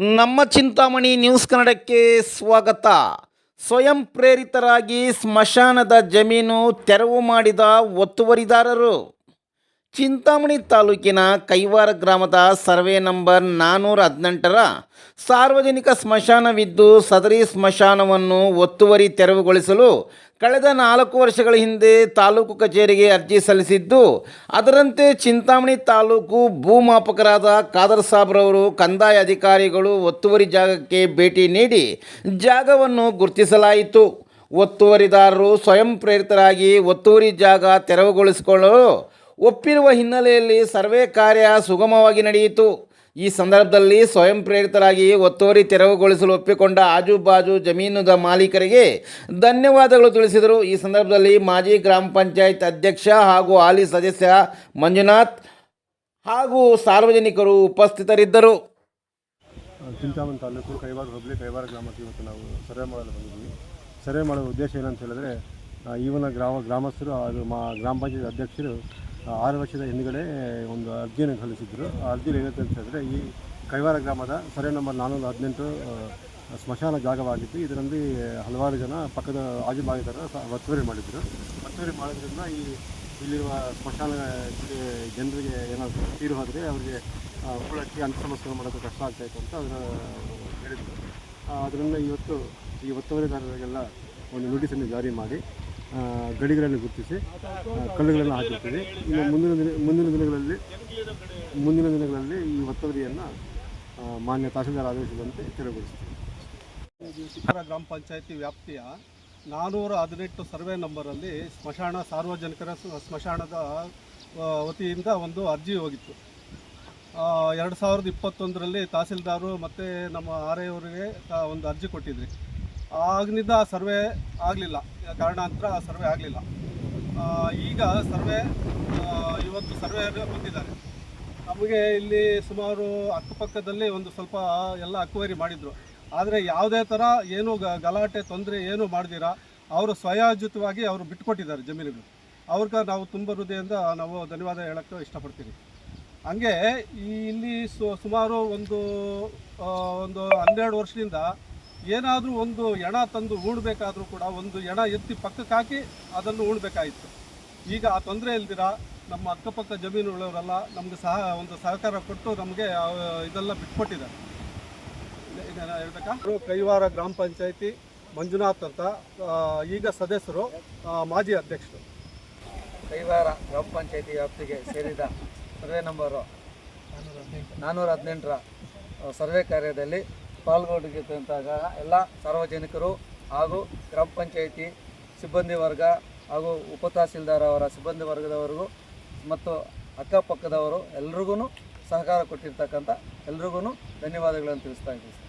ನಮ್ಮ ಚಿಂತಾಮಣಿ ನ್ಯೂಸ್ ಕನ್ನಡಕ್ಕೆ ಸ್ವಾಗತ. ಸ್ವಯಂ ಪ್ರೇರಿತರಾಗಿ ಸ್ಮಶಾನದ ಜಮೀನು ತೆರವು ಮಾಡಿದ ಒತ್ತುವರಿದಾರರು. ಚಿಂತಾಮಣಿ ತಾಲೂಕಿನ ಕೈವಾರ ಗ್ರಾಮದ ಸರ್ವೆ ನಂಬರ್ ನಾನ್ನೂರ ಹದಿನೆಂಟರ ಸಾರ್ವಜನಿಕ ಸ್ಮಶಾನವಿದ್ದು ಸದರಿ ಸ್ಮಶಾನವನ್ನು ಒತ್ತುವರಿ ತೆರವುಗೊಳಿಸಲು ಕಳೆದ ನಾಲ್ಕು ವರ್ಷಗಳ ಹಿಂದೆ ತಾಲೂಕು ಕಚೇರಿಗೆ ಅರ್ಜಿ ಸಲ್ಲಿಸಿದ್ದು, ಅದರಂತೆ ಚಿಂತಾಮಣಿ ತಾಲೂಕು ಭೂಮಾಪಕರಾದ ಖಾದರ್ ಸಾಬ್ರವರು ಕಂದಾಯ ಅಧಿಕಾರಿಗಳು ಒತ್ತುವರಿ ಜಾಗಕ್ಕೆ ಭೇಟಿ ನೀಡಿ ಜಾಗವನ್ನು ಗುರುತಿಸಲಾಯಿತು. ಒತ್ತುವರಿದಾರರು ಸ್ವಯಂ ಪ್ರೇರಿತರಾಗಿ ಒತ್ತುವರಿ ಜಾಗ ತೆರವುಗೊಳಿಸಿಕೊಳ್ಳಲು ಒಪ್ಪಿರುವ ಹಿನ್ನೆಲೆಯಲ್ಲಿ ಸರ್ವೆ ಕಾರ್ಯ ಸುಗಮವಾಗಿ ನಡೆಯಿತು. ಈ ಸಂದರ್ಭದಲ್ಲಿ ಸ್ವಯಂ ಪ್ರೇರಿತರಾಗಿ ಒತ್ತುವರಿ ತೆರವುಗೊಳಿಸಲು ಒಪ್ಪಿಕೊಂಡ ಆಜುಬಾಜು ಜಮೀನುದ ಮಾಲೀಕರಿಗೆ ಧನ್ಯವಾದಗಳು ತಿಳಿಸಿದರು. ಈ ಸಂದರ್ಭದಲ್ಲಿ ಮಾಜಿ ಗ್ರಾಮ ಪಂಚಾಯತ್ ಅಧ್ಯಕ್ಷ ಹಾಗೂ ಹಾಲಿ ಸದಸ್ಯ ಮಂಜುನಾಥ್ ಹಾಗೂ ಸಾರ್ವಜನಿಕರು ಉಪಸ್ಥಿತರಿದ್ದರು. ಚಿಂತಾಮಣಿ ತಾಲೂಕು ಕೈವಾರ ಹೋಬಳಿ ಕೈವಾರ ಗ್ರಾಮಕ್ಕೆ ಇವತ್ತು ನಾವು ಸರ್ವೆ ಮಾಡಲು ಮಾಡುವ ಉದ್ದೇಶ ಏನಂತ ಹೇಳಿದ್ರೆ ಈವನ ಗ್ರಾಮ ಗ್ರಾಮಸ್ಥರು ಅದು ಮಾ, ಗ್ರಾಮ ಪಂಚಾಯತ್ ಅಧ್ಯಕ್ಷರು ಆರು ವರ್ಷದ ಹಿಂದುಗಡೆ ಒಂದು ಅರ್ಜಿಯನ್ನು ಸಲ್ಲಿಸಿದ್ದರು ಆ ಅರ್ಜಿಯಲ್ಲಿ ಏನಂತ ಅಂತ ಹೇಳಿದ್ರೆ ಈ ಕೈವಾರ ಗ್ರಾಮದ ಸರ್ವೆ ನಂಬರ್ ನಾನ್ನೂರ ಹದಿನೆಂಟು ಸ್ಮಶಾನ ಜಾಗವಾಗಿತ್ತು ಇದರಲ್ಲಿ ಹಲವಾರು ಜನ ಪಕ್ಕದ ಆಜು ಸಹ ಒತ್ತುವರಿ ಮಾಡಿದ್ದರು ಒತ್ತುವರಿ ಮಾಡೋದ್ರಿಂದ ಈ ಇಲ್ಲಿರುವ ಸ್ಮಶಾನ ಜನರಿಗೆ ಏನಾದರೂ ತೀರು ಹೋದರೆ ಅವರಿಗೆ ಉಳಕ್ಕೆ ಅಂತ್ಯ ಸಂಸ್ಕಾರ ಮಾಡೋದು ಕಷ್ಟ ಆಗ್ತಾಯಿತ್ತು ಅಂತ ಅದನ್ನು ಹೇಳಿದ್ರು. ಅದರಿಂದ ಇವತ್ತು ಈ ಒತ್ತುವರಿದಾರರಿಗೆಲ್ಲ ಒಂದು ನೋಟಿಸನ್ನು ಜಾರಿ ಮಾಡಿ ಆ, ಗಡಿಗಳನ್ನು ಗುರುತಿಸಿ ಕಲ್ಲುಗಳನ್ನು ಹಾಕಿರ್ತೀವಿ. ಇನ್ನು ಮುಂದಿನ ದಿನ ಮುಂದಿನ ದಿನಗಳಲ್ಲಿ ಮುಂದಿನ ದಿನಗಳಲ್ಲಿ ಈ ಒತ್ತುವರಿಯನ್ನು ಮಾನ್ಯ ತಹಸೀಲ್ದಾರ್ ಆದೇಶದಂತೆ ತೆರವುಗೊಳಿಸ್ತೀವಿ. ಗ್ರಾಮ ಪಂಚಾಯಿತಿ ವ್ಯಾಪ್ತಿಯ ನಾನ್ನೂರ ಹದಿನೆಂಟು ಸರ್ವೆ ನಂಬರಲ್ಲಿ ಸ್ಮಶಾನ ಸಾರ್ವಜನಿಕರ ಸ್ಮಶಾನದ ವತಿಯಿಂದ ಒಂದು ಅರ್ಜಿ ಹೋಗಿತ್ತು. ಎರಡು ಸಾವಿರದ ಇಪ್ಪತ್ತೊಂದರಲ್ಲಿ ತಹಸೀಲ್ದಾರು ಮತ್ತು ನಮ್ಮ ಆರೆಯವರಿಗೆ ಒಂದು ಅರ್ಜಿ ಕೊಟ್ಟಿದ್ರಿ. ಆಗಿನಿಂದ ಸರ್ವೆ ಆಗಲಿಲ್ಲ. ಕಾರಣಾಂತರ ಸರ್ವೆ ಆಗಲಿಲ್ಲ. ಈಗ ಸರ್ವೆ ಇವತ್ತು ಸರ್ವೆ ಬಂದಿದ್ದಾರೆ ನಮಗೆ ಇಲ್ಲಿ ಸುಮಾರು ಅಕ್ಕಪಕ್ಕದಲ್ಲಿ ಒಂದು ಸ್ವಲ್ಪ ಎಲ್ಲ ಅಕ್ವೈರಿ ಮಾಡಿದರು. ಆದರೆ ಯಾವುದೇ ಥರ ಏನು ಗಲಾಟೆ, ತೊಂದರೆ ಏನು ಮಾಡಿದಿರ, ಅವರು ಸ್ವಯೋಜಿತವಾಗಿ ಅವರು ಬಿಟ್ಕೊಟ್ಟಿದ್ದಾರೆ ಜಮೀನಿಗೆ ಅವ್ರಿಗೆ ನಾವು ತುಂಬ ಹೃದಯದಿಂದ ನಾವು ಧನ್ಯವಾದ ಹೇಳೋಕ್ಕೆ ಇಷ್ಟಪಡ್ತೀವಿ ಹಂಗೆ ಈ ಇಲ್ಲಿ ಸುಮಾರು ಒಂದು ಒಂದು ಹನ್ನೆರಡು ವರ್ಷದಿಂದ ಏನಾದರೂ ಒಂದು ಎಣ ತಂದು ಉಣ್ಬೇಕಾದರೂ ಕೂಡ ಒಂದು ಎಣ ಎತ್ತಿ ಪಕ್ಕಕ್ಕೆ ಹಾಕಿ ಅದನ್ನು ಉಣ್ಬೇಕಾಯಿತು ಈಗ ಆ ತೊಂದರೆ ಇಲ್ದಿರ? ನಮ್ಮ ಅಕ್ಕಪಕ್ಕ ಜಮೀನುಗಳವರೆಲ್ಲ ನಮಗೆ ಸಹ ಒಂದು ಸಹಕಾರ ಕೊಟ್ಟು ನಮಗೆ ಇದೆಲ್ಲ ಬಿಟ್ಕೊಟ್ಟಿದ್ದಾರೆ. ಹೇಳ್ಬೇಕಾ? ಕೈವಾರ ಗ್ರಾಮ ಪಂಚಾಯಿತಿ ಮಂಜುನಾಥ್ ಅಂತ ಈಗ ಸದಸ್ಯರು ಮಾಜಿ ಅಧ್ಯಕ್ಷರು. ಕೈವಾರ ಗ್ರಾಮ ಪಂಚಾಯಿತಿ ವ್ಯಾಪ್ತಿಗೆ ಸೇರಿದ ಸರ್ವೆ ನಂಬರು ನಾನ್ನೂರ ಹದಿನೆಂಟರ ಸರ್ವೆ ಕಾರ್ಯದಲ್ಲಿ ಪಾಲ್ಗೊಂಡಿದ್ದಂತಾಗ ಎಲ್ಲ ಸಾರ್ವಜನಿಕರು ಹಾಗೂ ಗ್ರಾಮ ಪಂಚಾಯಿತಿ ಸಿಬ್ಬಂದಿ ವರ್ಗ ಹಾಗೂ ಉಪ ತಹಸೀಲ್ದಾರ್ ಅವರ ಸಿಬ್ಬಂದಿ ವರ್ಗದವರಿಗೂ ಮತ್ತು ಅಕ್ಕಪಕ್ಕದವರು ಎಲ್ರಿಗೂ ಸಹಕಾರ ಕೊಟ್ಟಿರ್ತಕ್ಕಂಥ ಎಲ್ರಿಗೂ ಧನ್ಯವಾದಗಳನ್ನು ತಿಳಿಸ್ತಾ ಇದ್ದೀವಿ